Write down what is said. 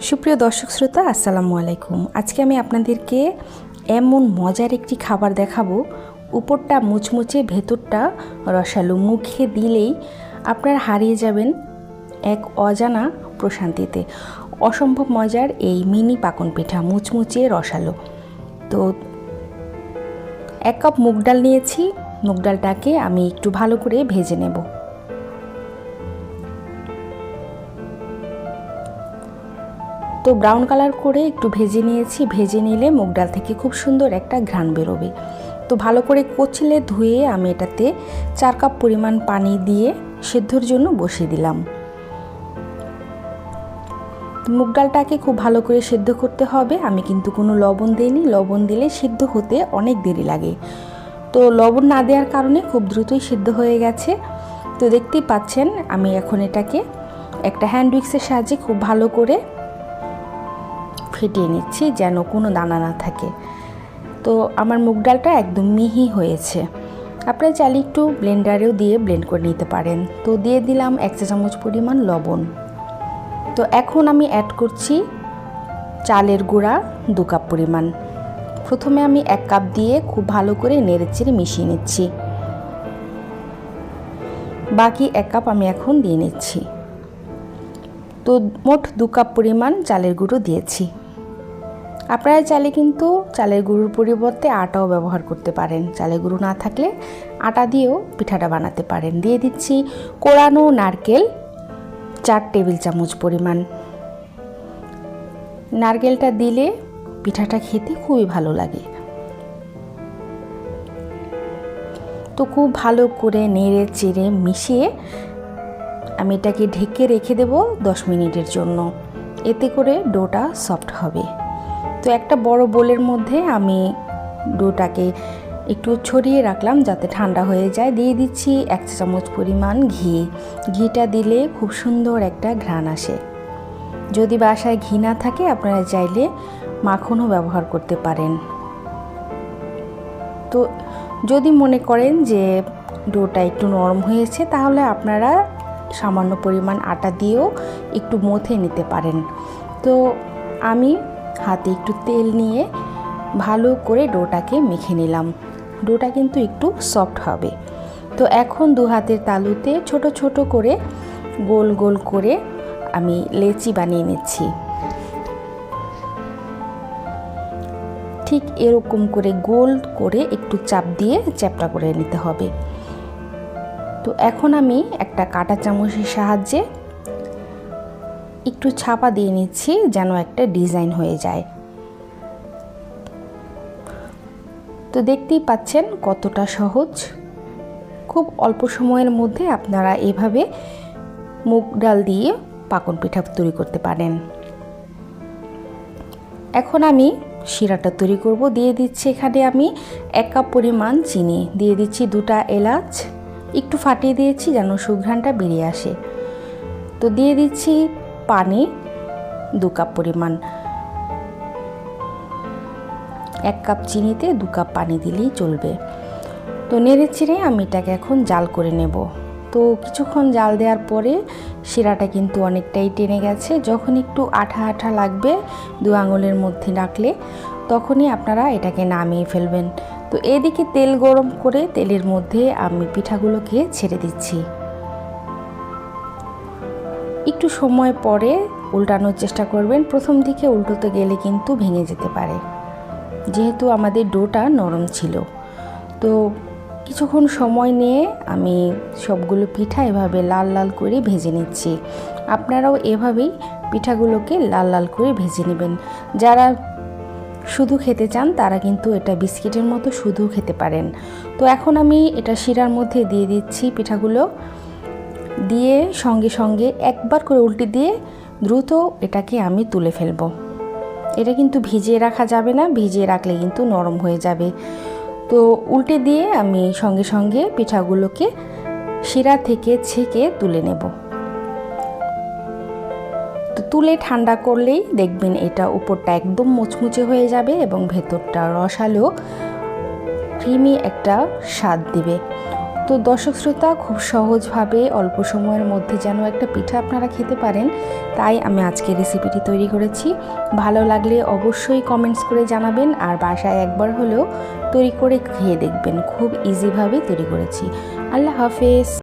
সুপ্রিয় দর্শক শ্রোতা, আসসালামু আলাইকুম। আজকে আমি আপনাদেরকে এমন মজার একটি খাবার দেখাবো। উপরটা মুচমুচে, ভেতরটা রসালো। মুখে দিলেই আপনারা হারিয়ে যাবেন এক অজানা প্রশান্তিতে। অসম্ভব মজার এই মিনি পাকন পিঠা, মুচমুচে, রসালো। তো এক কাপ মুগ ডাল নিয়েছি। মুগ ডালটাকে আমি একটু ভালো করে ভেজে নেব। তো ব্রাউন কালার করে একটু ভেজে নিয়েছি। ভেজে নিলে মুগ ডাল থেকে খুব সুন্দর একটা ঘ্রাণ বেরোবে। তো ভালো করে কচলে ধুয়ে আমি এটাতে চার কাপ পরিমাণ পানি দিয়ে সেদ্ধর জন্য বসিয়ে দিলাম। মুগ ডালটাকে খুব ভালো করে সেদ্ধ করতে হবে। আমি কিন্তু কোনো লবণ দিইনি। লবণ দিলে সিদ্ধ হতে অনেক দেরি লাগে। তো লবণ না দেওয়ার কারণে খুব দ্রুতই সিদ্ধ হয়ে গেছে। তো দেখতেই পাচ্ছেন, আমি এখন এটাকে একটা হ্যান্ড উইক্সের সাহায্যে খুব ভালো করে ফেটিয়ে নিচ্ছি যেন কোনো দানা না থাকে। তো আমার মুগ ডালটা একদম মিহি হয়েছে। আপনারা চাইলে একটু ব্লেন্ডারেও দিয়ে ব্লেন্ড করে নিতে পারেন। তো দিয়ে দিলাম এক চা চামচ পরিমাণ লবণ। তো এখন আমি অ্যাড করছি চালের গুঁড়া দু কাপ পরিমাণ। প্রথমে আমি এক কাপ দিয়ে খুব ভালো করে নেড়েচেড়ে মিশিয়ে নিচ্ছি। বাকি এক কাপ আমি এখন দিয়ে নিচ্ছি। তো মোট দু কাপ পরিমাণ চালের গুঁড়ো দিয়েছি। আপনারা চাইলে কিন্তু চালের গুঁড়োর পরিবর্তে আটাও ব্যবহার করতে পারেন। চালের গুঁড়ো না থাকলে আটা দিয়েও পিঠাটা বানাতে পারেন। দিয়ে দিচ্ছি কোরানো নারকেল চার টেবিল চামচ পরিমাণ। নারকেলটা দিলে পিঠাটা খেতে খুবই ভালো লাগে। তো খুব ভালো করে নেড়ে চেড়ে মিশিয়ে আমি এটাকে ঢেকে রেখে দেব দশ মিনিটের জন্য। এতে করে ডোটা সফট হবে। তো একটা বড় বোলের মধ্যে আমি ডোটাকে একটু ছড়িয়ে রাখলাম যাতে ঠান্ডা হয়ে যায়। দিয়ে দিচ্ছি এক চামচ পরিমাণ ঘি। ঘিটা দিলে খুব সুন্দর একটা ঘ্রাণ আসে। যদি বাসায় ঘি না থাকে, আপনারা চাইলে মাখনও ব্যবহার করতে পারেন। তো যদি মনে করেন যে ডোটা একটু নরম হয়েছে, তাহলে আপনারা সামান্য পরিমাণ আটা দিয়েও একটু মথে নিতে পারেন। তো আমি হাতে একটু তেল নিয়ে ভালো করে ডোটাকে মেখে নিলাম। ডোটা কিন্তু একটু সফট হবে। তো এখন দু হাতের তালুতে ছোট ছোট করে গোল গোল করে আমি লেচি বানিয়ে নিচ্ছি। ঠিক এরকম করে গোল করে একটু চাপ দিয়ে চ্যাপটা করে নিতে হবে। তো এখন আমি একটা কাটা চামচের সাহায্যে একটু ছাপা দিয়ে নিচ্ছি যেন একটা ডিজাইন হয়ে যায়। তো দেখতেই পাচ্ছেন কতটা সহজ। খুব অল্প সময়ের মধ্যে আপনারা এভাবে মুগ ডাল দিয়ে পাকন পিঠা তৈরি করতে পারেন। এখন আমি শিরাটা তৈরি করব। দিয়ে দিচ্ছি এখানে আমি এক কাপ পরিমাণ চিনি। দিয়ে দিচ্ছি দুটা এলাচ। একটু ফাটিয়ে দিয়েছি যেন সুঘ্রাণটা বেরিয়ে আসে। তো দিয়ে দিচ্ছি পানি দু কাপ পরিমাণ। এক কাপ চিনিতে দু কাপ পানি দিলেই চলবে। তো নেড়ে চেড়ে আমি এটাকে এখন জাল করে নেব। তো কিছুক্ষণ জাল দেওয়ার পরে শিরাটা কিন্তু অনেকটাই টেনে গেছে। যখন একটু আঠা আঠা লাগবে দু আঙুলের মধ্যে রাখলে তখনই আপনারা এটাকে নামিয়ে ফেলবেন। তো এদিকে তেল গরম করে তেলের মধ্যে আমি পিঠাগুলোকে ছেড়ে দিচ্ছি। একটু সময় পরে উল্টানোর চেষ্টা করবেন। প্রথম দিকে উল্টোতে গেলে কিন্তু ভেঙে যেতে পারে। যেহেতু আমাদের ডোটা নরম ছিল। তো কিছুক্ষণ সময় নিয়ে আমি সবগুলো পিঠা এভাবে লাল লাল করে ভেজে নিচ্ছি। আপনারাও এভাবেই পিঠাগুলোকে লাল লাল করে ভেজে নেবেন। যারা শুধু খেতে চান, তারা কিন্তু এটা বিস্কিটের মতো শুধু খেতে পারেন। তো এখন আমি এটা শিরার মধ্যে দিয়ে দিচ্ছি পিঠাগুলো। দিয়ে সঙ্গে সঙ্গে একবার করে উল্টে দিয়ে দ্রুত এটাকে আমি তুলে ফেলব। এটা কিন্তু ভিজিয়ে রাখা যাবে না, ভিজিয়ে রাখলে কিন্তু নরম হয়ে যাবে। তো উল্টে দিয়ে আমি সঙ্গে সঙ্গে পিঠাগুলোকে শিরা থেকে ছেঁকে তুলে নেব। তো তুলে ঠান্ডা করলেই দেখবেন এটা উপরটা একদম মুচমুচে হয়ে যাবে এবং ভেতরটা রসালো, ক্রিমি একটা স্বাদ দিবে। তো দর্শক শ্রোতা, খুব সহজভাবে অল্প সময়ের মধ্যে যেন একটা পিঠা আপনারা খেতে পারেন, তাই আমি আজকে রেসিপিটি তৈরি করেছি। ভালো লাগলে অবশ্যই কমেন্টস করে জানাবেন আর বাসায় একবার হলেও তৈরি করে খেয়ে দেখবেন। খুব ইজিভাবে তৈরি করেছি। আল্লাহ হাফেজ।